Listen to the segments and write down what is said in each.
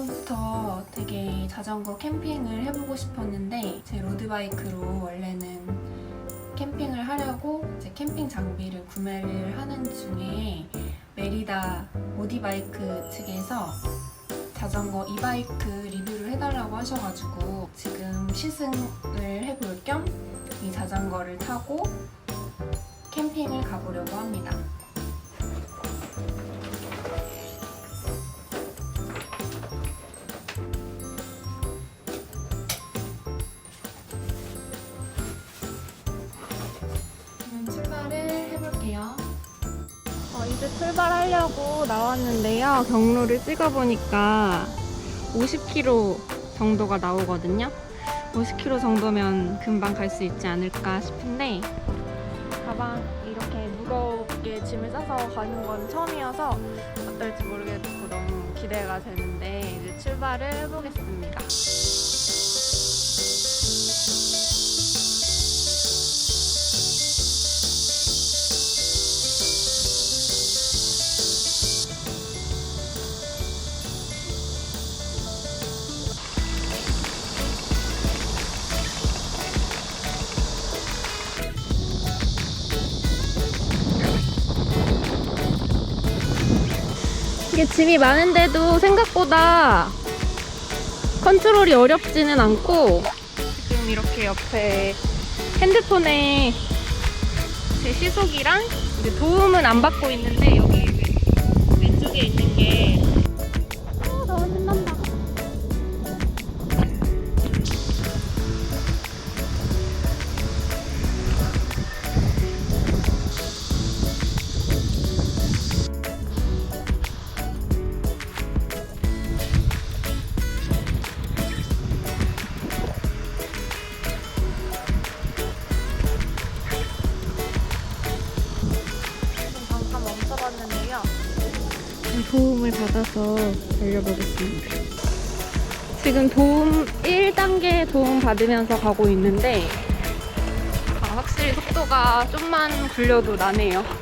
옛날부터 되게 자전거 캠핑을 해보고 싶었는데 제 로드바이크로 원래는 캠핑을 하려고 이제 캠핑 장비를 구매를 하는 중에 메리다 오디바이크 측에서 자전거 이바이크 리뷰를 해달라고 하셔가지고 지금 시승을 해볼 겸 이 자전거를 타고 캠핑을 가보려고 합니다. 하려고 나왔는데요. 경로를 찍어보니까 50km 정도가 나오거든요. 50km 정도면 금방 갈 수 있지 않을까 싶은데 가방 이렇게 무겁게 짐을 싸서 가는 건 처음이어서 어떨지 모르겠고 너무 기대가 되는데 이제 출발을 해보겠습니다. 이게 짐이 많은데도 생각보다 컨트롤이 어렵지는 않고 지금 이렇게 옆에 핸드폰에 제 시속이랑 도움은 안 받고 있는데 여기 왼- 왼쪽에 있는 게 받아서 달려보겠습니다. 지금 도움 1단계 도움 받으면서 가고 있는데 아, 확실히 속도가 좀만 굴려도 나네요.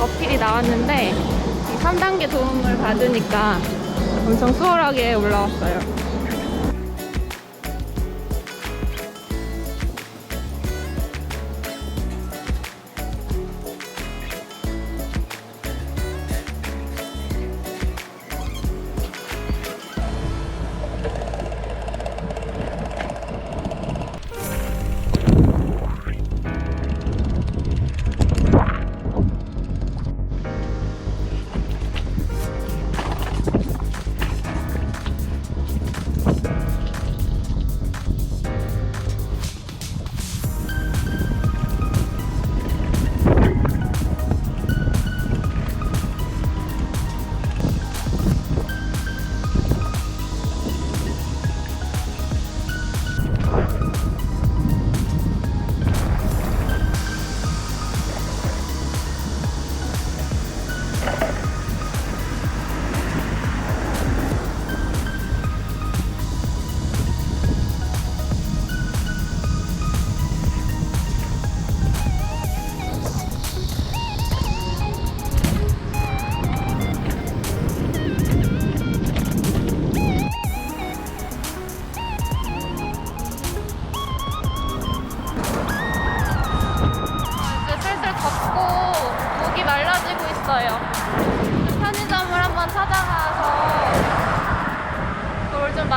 깔딱 어필이 나왔는데 이 3단계 도움을 받으니까 엄청 수월하게 올라왔어요.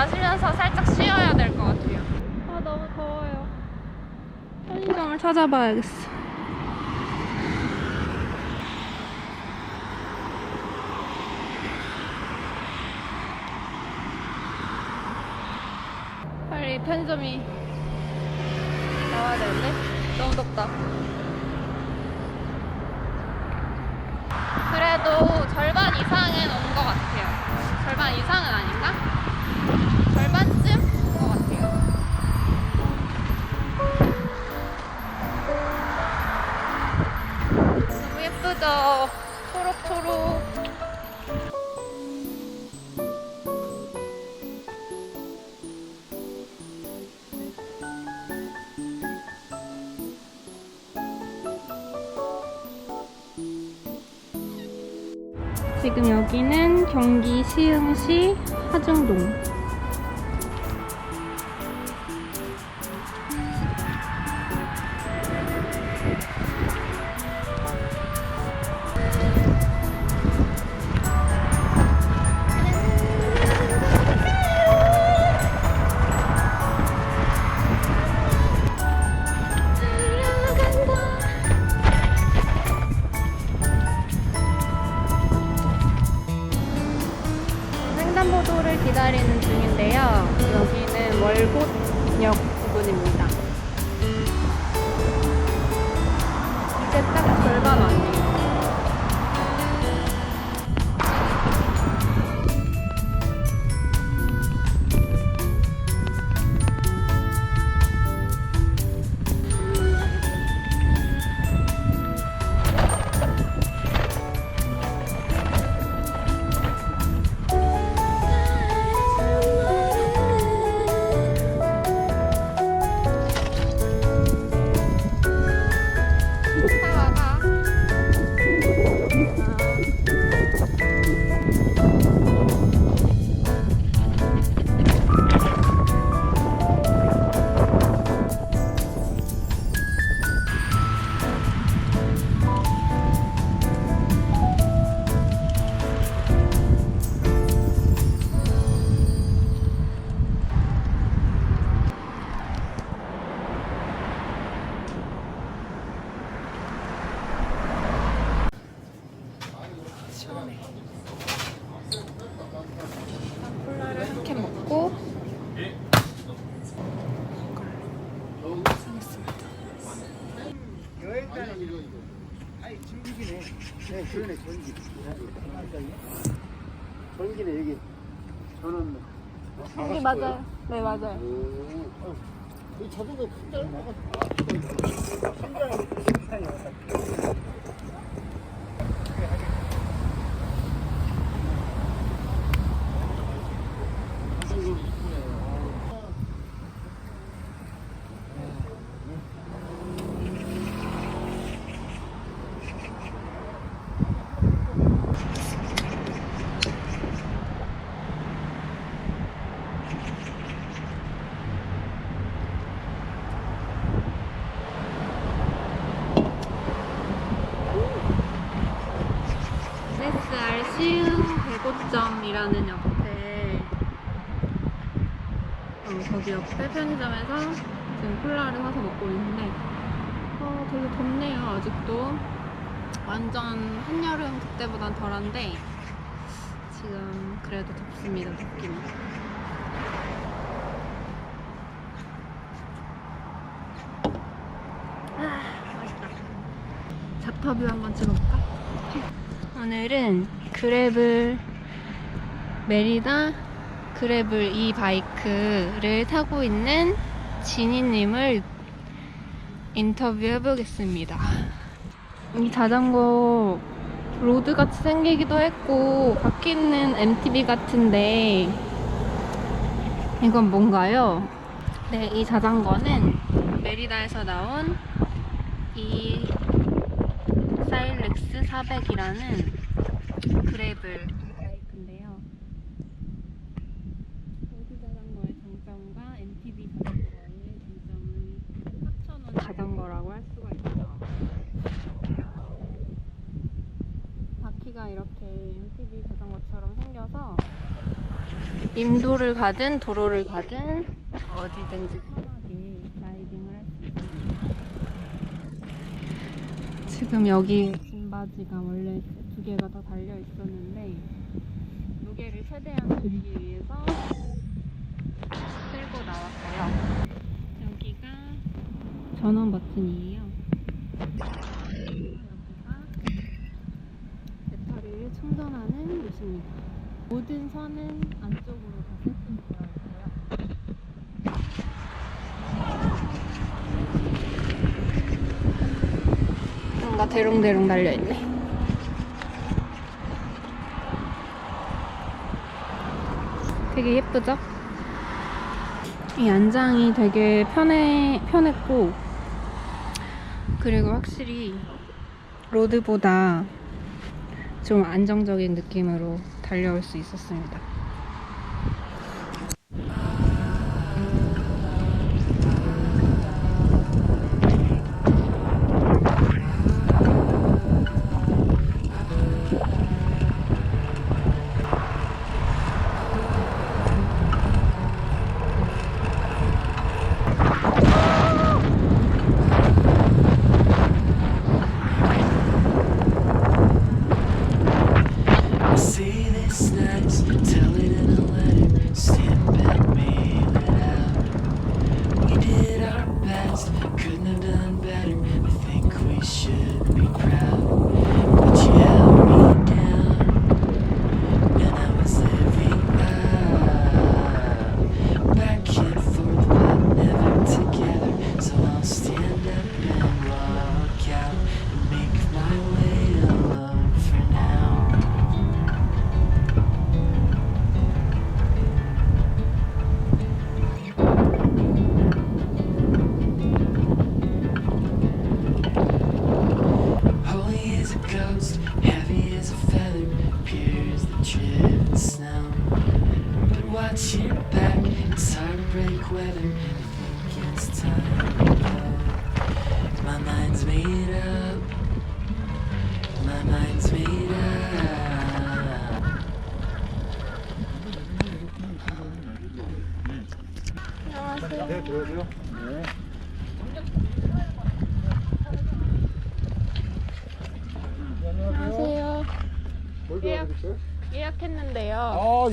마시면서 살짝 쉬어야 될 것 같아요. 아 너무 더워요. 편의점을 찾아봐야겠어. 빨리 편의점이 나와야 되는데 너무 덥다. 그래도 지금 여기는 경기 시흥시 하중동. 아니 전기네. 네, 그러네 전기. 여기. 여기 맞아요. 네 맞아요. 오. 이 뭐가 신장 신장이 SR 시흥 대고점이라는 옆에 어, 거기 옆에 편의점에서 지금 콜라를 사서 먹고 있는데 어, 되게 덥네요 아직도. 완전 한여름 그때보단 덜한데 지금 그래도 덥습니다 느낌이 아 맛있다. 잡터뷰 한번 찍어볼까? 오늘은 그랩을 메리다 그랩을 이 바이크를 타고 있는 지니님을 인터뷰해 보겠습니다. 이 자전거 로드 같이 생기기도 했고 바퀴는 MTB 같은데 이건 뭔가요? 네, 이 자전거는 메리다에서 나온 이 사일렉스 400이라는 그래블 바이크인데요. 로드 자전거의 장점과 MTB 자전거의 장점을 합쳐놓은 자전거라고 할 수가 있죠. 바퀴가 이렇게 MTB 자전거처럼 생겨서 인도를 가든 도로를 가든 어디든지 편하게 라이딩을 할 수 있습니다. 지금 여기 진 바지가 원래 두 개가 더 달려 있었는데 무게를 최대한 줄이기 위해서 들고 나왔어요. 여기가 전원 버튼이에요. 여기가 배터리를 곳입니다. 모든 선은 안쪽으로 다 세팅되어 있고요. 뭔가 대롱대롱 달려있네. 되게 예쁘죠? 이 안장이 되게 편해, 편했고, 그리고 확실히 로드보다 좀 안정적인 느낌으로 달려올 수 있었습니다.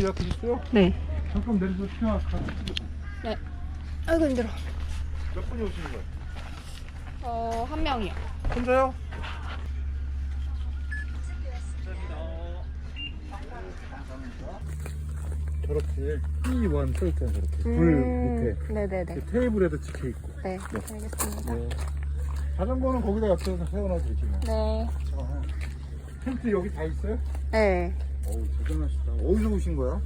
예약해주세요. 네. 잠깐 내리세요. 필요한 네. 아이고 힘들어. 몇 분이 오시는 거예요? 어, 한 명이요. 혼자요? 저렇게 E1 써있잖아요 저렇게 불 밑에 음, 네네네. 그 테이블에도 찍혀 있고 네, 알겠습니다. 네. 자전거는 거기다 옆에서 세워놔 드리지 뭐 네. 어. 텐트 여기 다 있어요? 네. 어우 대단하시다 어디서 오신 거야?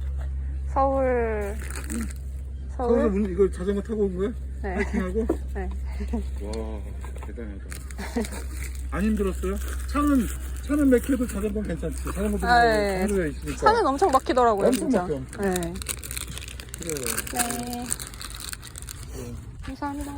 서울. 서울서 서울? 문, 이거 자전거 타고 온 거야? 네. 하이킹하고? 네. 와 대단하다 안 힘들었어요? 차는 차는 맥혀도 자전거 는 괜찮지 자전거도 아, 네. 하늘에 있으니까 차는 엄청 막히더라고요, 엄청 진짜. 막혀, 엄청. 네. 그래 네. 감사합니다.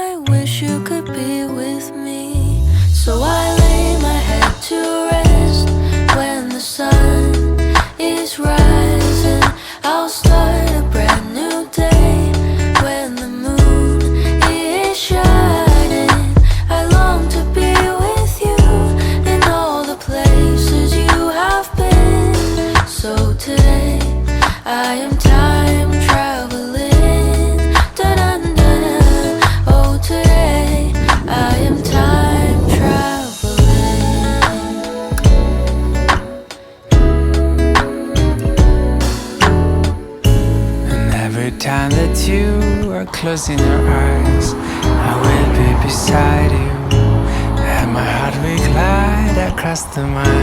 wish you could be with me. So I closing your eyes, I will be beside you. And my heart will glide across the miles